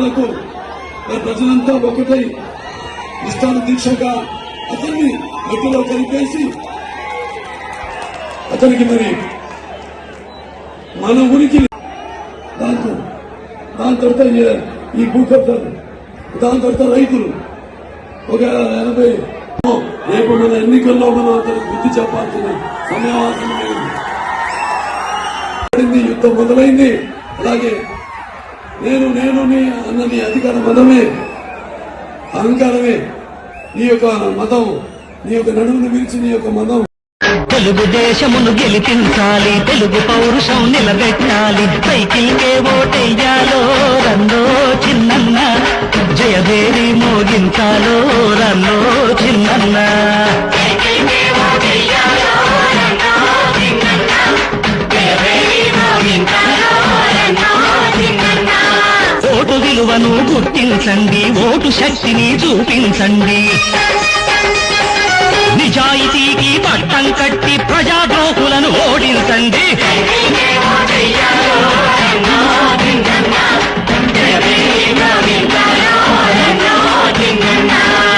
ఉద్యమాలకు ప్రజలంతా ఒకటై నిష్ఠాన దీక్షగా అతన్ని మట్టిలో కలిపేసి అతనికి మరి మన ఉనికి దాంతో దాని తర్వాత ఈ- ఈ భూకబ్జాలు దాని తర్వాత రైతులు. ఒక ఎనభై రేపు మన ఎన్నికల్లో మనం అతనికి బుద్ధి చెప్పాల్సిన సమయం యుద్ధం మొదలైంది. అలాగే నీ అధికార మతమే. అహంకారమే. నీ యొక్క మతం నీ యొక్క నడుమును విరిచి నీ యొక్క మతం. తెలుగుదేశమును గెలిపించాలి తెలుగు పౌరుషం నిలబెట్టాలి. సైకిల్కే ఓటెయ్యాలో రన్నో చిన్నన్న. జయదేవి మోగించాలో రన్నో చిన్నన్నా. విలువను గుర్తించండి ఓటు శక్తిని చూపించండి. నిజాయితీకి పట్టం కట్టి ప్రజాద్రోహులను ఓడించండి.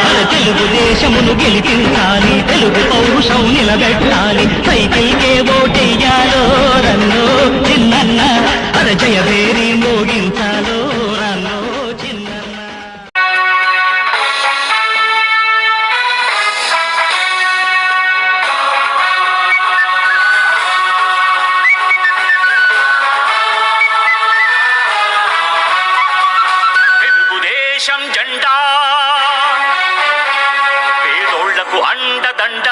మన తెలుగుదేశమును గెలిపించాలి తెలుగు పౌరుషం నిలబెట్టాలి. సైకిల్కే ఓటెయ్యాలో రన్నో చిన్న అర జయభేరి మోగించాలి దేశం జెండా. పేదోళ్ళకు అండదండ